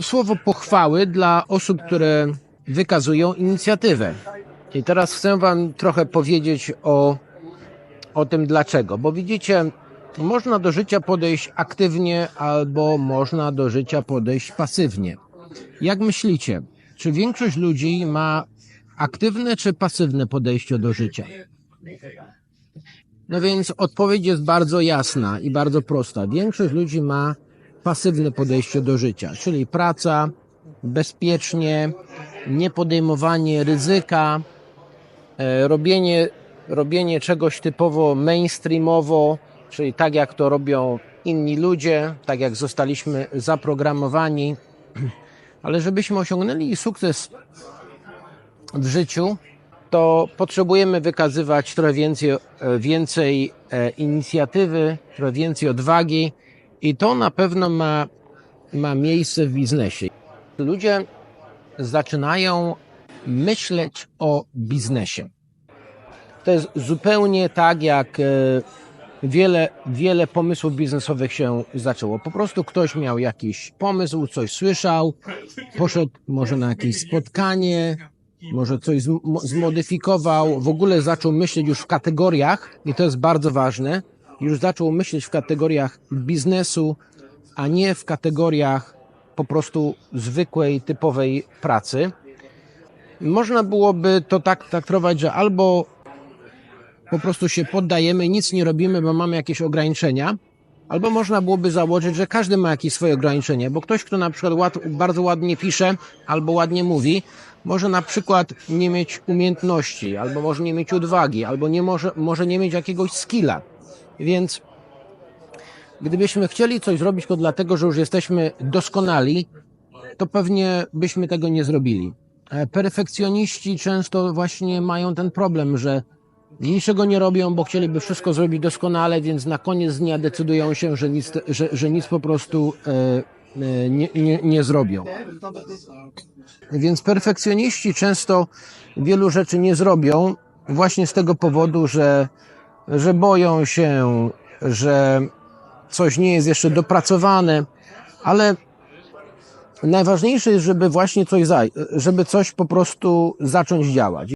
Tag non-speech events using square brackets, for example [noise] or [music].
słowo pochwały dla osób, które wykazują inicjatywę. I teraz chcę Wam trochę powiedzieć o, o tym dlaczego. Bo widzicie, można do życia podejść aktywnie, albo można do życia podejść pasywnie. Jak myślicie, czy większość ludzi ma aktywne czy pasywne podejście do życia? No więc odpowiedź jest bardzo jasna i bardzo prosta. Większość ludzi ma pasywne podejście do życia, czyli praca, bezpiecznie, niepodejmowanie ryzyka, e, robienie, robienie czegoś typowo mainstreamowo, czyli tak jak to robią inni ludzie, tak jak zostaliśmy zaprogramowani. [clears throat] Ale żebyśmy osiągnęli sukces w życiu, to potrzebujemy wykazywać trochę więcej, e, więcej e, inicjatywy, trochę więcej odwagi i to na pewno ma, ma miejsce w biznesie. Ludzie zaczynają myśleć o biznesie. To jest zupełnie tak, jak e, wiele, wiele pomysłów biznesowych się zaczęło. Po prostu ktoś miał jakiś pomysł, coś słyszał, poszedł może na jakieś spotkanie, może coś zm- zmodyfikował, w ogóle zaczął myśleć już w kategoriach, i to jest bardzo ważne, już zaczął myśleć w kategoriach biznesu, a nie w kategoriach po prostu zwykłej, typowej pracy. Można byłoby to tak traktować, że albo po prostu się poddajemy, nic nie robimy, bo mamy jakieś ograniczenia, albo można byłoby założyć, że każdy ma jakieś swoje ograniczenia, bo ktoś, kto na przykład ład, bardzo ładnie pisze albo ładnie mówi, może na przykład nie mieć umiejętności, albo może nie mieć odwagi, albo nie może, może nie mieć jakiegoś skilla. Więc gdybyśmy chcieli coś zrobić tylko dlatego, że już jesteśmy doskonali, to pewnie byśmy tego nie zrobili. E, Perfekcjoniści często właśnie mają ten problem, że niczego nie robią, bo chcieliby wszystko zrobić doskonale, więc na koniec dnia decydują się, że nic, że, że nic po prostu e, e, nie, nie, nie zrobią. Więc perfekcjoniści często wielu rzeczy nie zrobią właśnie z tego powodu, że, że boją się, że coś nie jest jeszcze dopracowane, ale najważniejsze jest, żeby właśnie coś, żeby coś po prostu zacząć działać.